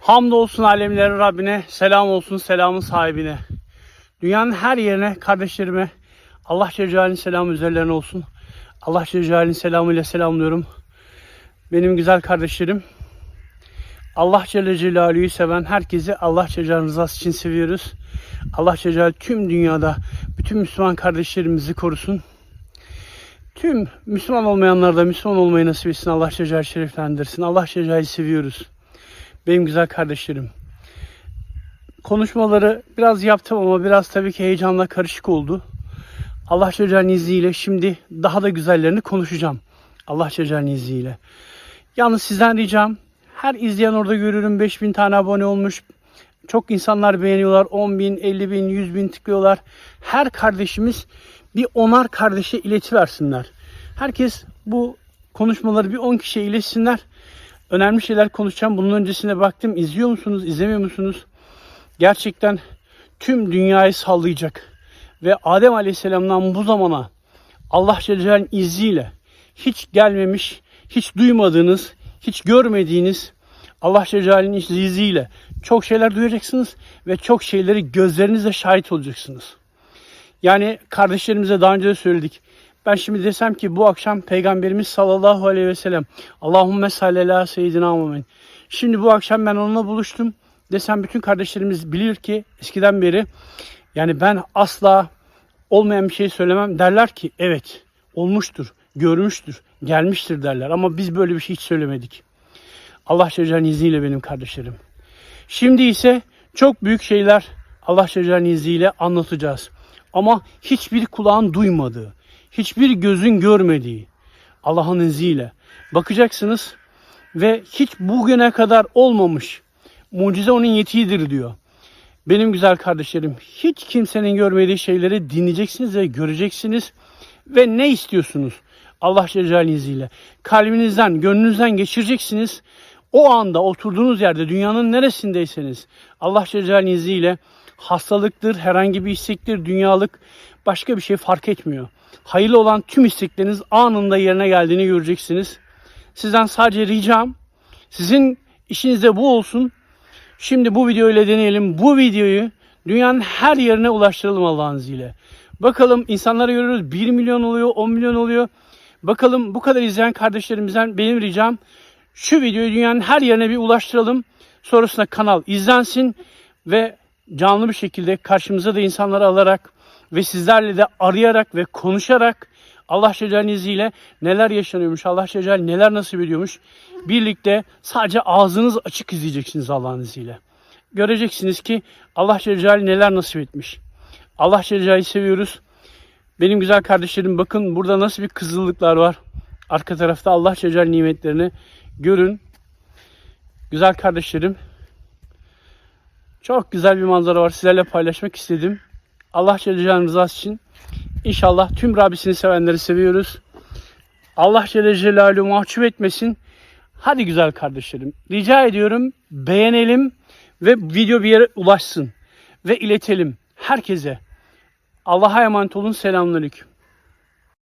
Hamdolsun alemlerin Rabbine, selam olsun selamın sahibine. Dünyanın her yerine kardeşlerime Allah Celle selamı üzerlerine olsun. Allah Celle selamıyla selamlıyorum. Benim güzel kardeşlerim. Allah Celle Celaluhu'yu seven herkesi Allah Celle rızası için seviyoruz. Allah Celle tüm dünyada bütün Müslüman kardeşlerimizi korusun. Tüm Müslüman olmayanlar da Müslüman olmayı nasip etsin. Allah Celle şereflendirsin. Allah Celle Celaluhu'yu seviyoruz. Benim güzel kardeşlerim. Konuşmaları biraz yaptım ama biraz tabii ki heyecanla karışık oldu. Allah Celaluhu'nun izniyle şimdi daha da güzellerini konuşacağım. Allah Celaluhu'nun izniyle. Yalnız sizden ricam her izleyen orada görürüm 5000 tane abone olmuş. Çok insanlar beğeniyorlar. 10 bin, 50 bin, 100 bin tıklıyorlar. Her kardeşimiz bir onar kardeşe iletiversinler. Herkes bu konuşmaları bir 10 kişiye iletsinler. Önemli şeyler konuşacağım. Bunun öncesine baktım. İzliyor musunuz, izlemiyor musunuz? Gerçekten tüm dünyayı sallayacak. Ve Adem Aleyhisselam'dan bu zamana Allah Celle izniyle hiç gelmemiş, hiç duymadığınız, hiç görmediğiniz Allah Celle izniyle çok şeyler duyacaksınız ve çok şeyleri gözlerinizle şahit olacaksınız. Yani kardeşlerimize daha önce de söyledik. Ben şimdi desem ki bu akşam Peygamberimiz sallallahu aleyhi ve sellem Allahümme salli ala seyyidina Muhammed. Şimdi bu akşam ben onunla buluştum. Desem bütün kardeşlerimiz bilir ki eskiden beri yani ben asla olmayan bir şey söylemem derler ki evet olmuştur, görmüştür, gelmiştir derler. Ama biz böyle bir şey hiç söylemedik. Allah Celle izniyle benim kardeşlerim. Şimdi ise çok büyük şeyler Allah Celle izniyle anlatacağız. Ama hiçbir kulağın duymadığı, hiçbir gözün görmediği Allah'ın izniyle bakacaksınız ve hiç bugüne kadar olmamış mucize onun yetiğidir diyor. Benim güzel kardeşlerim hiç kimsenin görmediği şeyleri dinleyeceksiniz ve göreceksiniz ve ne istiyorsunuz Allah Celle izniyle kalbinizden, gönlünüzden geçireceksiniz. O anda oturduğunuz yerde dünyanın neresindeyseniz Allah Celle izniyle hastalıktır, herhangi bir istektir, dünyalık başka bir şey fark etmiyor. Hayırlı olan tüm istekleriniz anında yerine geldiğini göreceksiniz. Sizden sadece ricam sizin işinizde bu olsun. Şimdi bu videoyla deneyelim. Bu videoyu dünyanın her yerine ulaştıralım Allah'ın izniyle. Bakalım insanlara görüyoruz 1 milyon oluyor, 10 milyon oluyor. Bakalım bu kadar izleyen kardeşlerimizden benim ricam şu videoyu dünyanın her yerine bir ulaştıralım. Sonrasında kanal izlensin ve canlı bir şekilde karşımıza da insanları alarak ve sizlerle de arayarak ve konuşarak Allah Celle izniyle neler yaşanıyormuş, Allah Celle neler nasip ediyormuş. Birlikte sadece ağzınız açık izleyeceksiniz Allah'ın izniyle. Göreceksiniz ki Allah Celle neler nasip etmiş. Allah Celle'yi seviyoruz. Benim güzel kardeşlerim bakın burada nasıl bir kızıllıklar var. Arka tarafta Allah Celle nimetlerini görün. Güzel kardeşlerim. Çok güzel bir manzara var. Sizlerle paylaşmak istedim. Allah Celle Celaluhu'nun rızası için. İnşallah tüm Rabbisini sevenleri seviyoruz. Allah Celle Celaluhu mahcup etmesin. Hadi güzel kardeşlerim. Rica ediyorum beğenelim ve video bir yere ulaşsın. Ve iletelim herkese. Allah'a emanet olun. Selamünaleyküm.